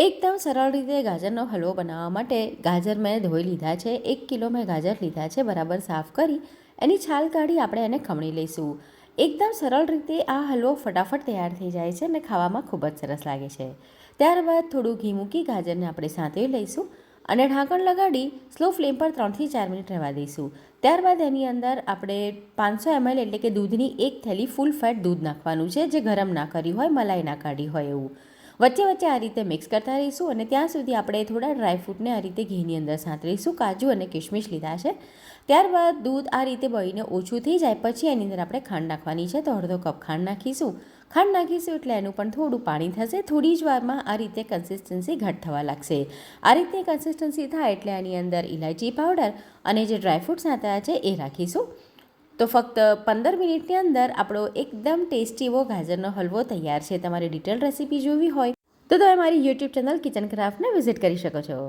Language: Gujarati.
એકદમ સરળ રીતે ગાજરનો હલવો બનાવવા માટે ગાજર મેં ધોઈ લીધા છે. એક કિલો મેં ગાજર લીધા છે, બરાબર સાફ કરી. એની છાલ કાઢી આપણે એને ખમણી લઈશું. એકદમ સરળ રીતે આ હલવો ફટાફટ તૈયાર થઈ જાય છે અને ખાવામાં ખૂબ જ સરસ લાગે છે. ત્યારબાદ થોડું ઘી મૂકી ગાજરને આપણે સાંતળી લઈશું અને ઢાંકણ લગાડી સ્લો ફ્લેમ પર ત્રણથી ચાર મિનિટ રહેવા દઈશું. ત્યારબાદ એની અંદર આપણે પાંચસો એમએલ એટલે કે દૂધની એક થેલી ફૂલ ફેટ દૂધ નાખવાનું છે, જે ગરમ ના કર્યું હોય, મલાઈ ના કાઢી હોય એવું. વચ્ચે વચ્ચે આ રીતે મિક્સ કરતા રહીશું અને ત્યાં સુધી આપણે થોડા ડ્રાયફ્રૂટને આ રીતે ઘીની અંદર સાંતરીશું કાજુ અને કિશમિશ લીધા છે. ત્યારબાદ દૂધ આ રીતે બળીને ઓછું થઈ જાય, પછી એની અંદર આપણે ખાંડ નાખવાની છે તો અડધો કપ ખાંડ નાખીશું. ખાંડ નાખીશું એટલે એનું પણ થોડું પાણી થશે, થોડી જ વારમાં આ રીતે કન્સિસ્ટન્સી ઘટ થવા લાગશે. આ રીતે કન્સિસ્ટન્સી થાય એટલે આની અંદર ઇલાયચી પાવડર અને જે ડ્રાયફ્રૂટ સાંતળ્યા છે એ રાખીશું. તો ફક્ત પંદર મિનિટની અંદર આપણો એકદમ ટેસ્ટી એવો ગાજરનો હલવો તૈયાર છે. તમારે ડિટેલ રેસીપી જોવી હોય તો તમે મારી યુટ્યુબ ચેનલ કિચન ક્રાફ્ટને વિઝિટ કરી શકો છો.